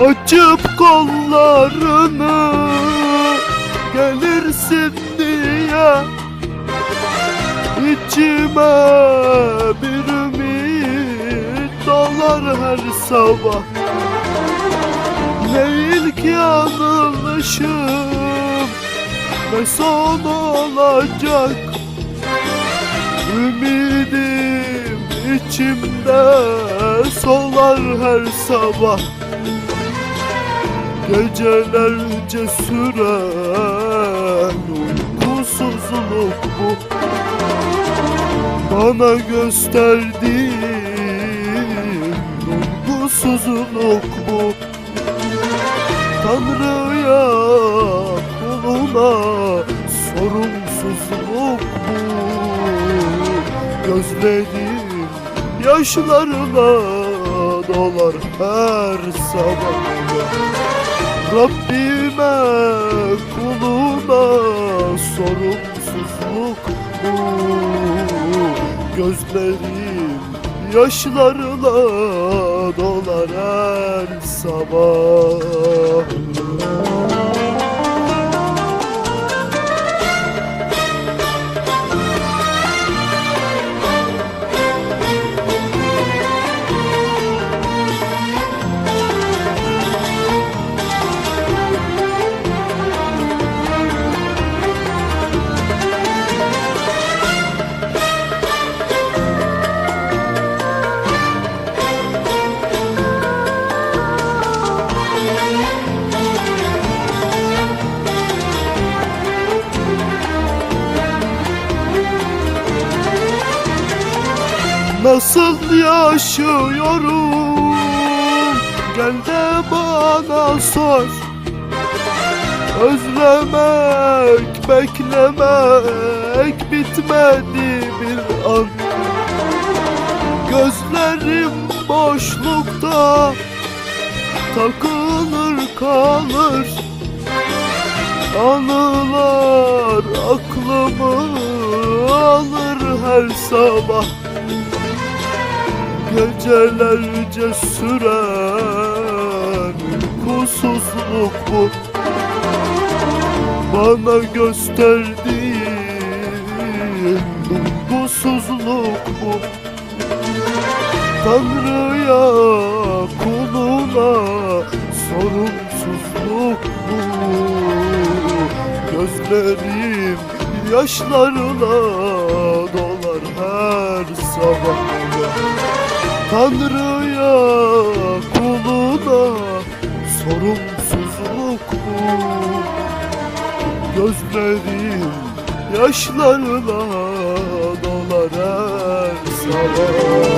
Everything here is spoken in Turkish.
Açıp kollarını gelirsin diye İçime bir ümit dolar her sabah. Ne ilk yanılışım ne son olacak. Ümidim içimde solar her sabah Gecelerce süren uykusuzluk bu. Bana gösterdiğin duygusuzluk bu. Tanrı'ya kuluna sorumsuzluk bu. Gözlerim yaşlarla dolar her sabah Rabbime kuluna sorumsuzluk bu. Gözlerim yaşlarla dolar her sabah Nasıl yaşıyorum? Gel de bana sor. Özlemek, beklemek bitmedi bir an. Gözlerim boşlukta takılır kalır. Anılar aklımı alır her sabah Gecelerce süren uykusuzluk bu. Bana gösterdiğin duygusuzluk bu. Tanrı'ya kuluna sorumsuzluk bu. Gözlerim yaşlarla dolar her sabah Tanrı'ya kuluna sorumsuzluk bu Gözlerim yaşlarla dolar her sabah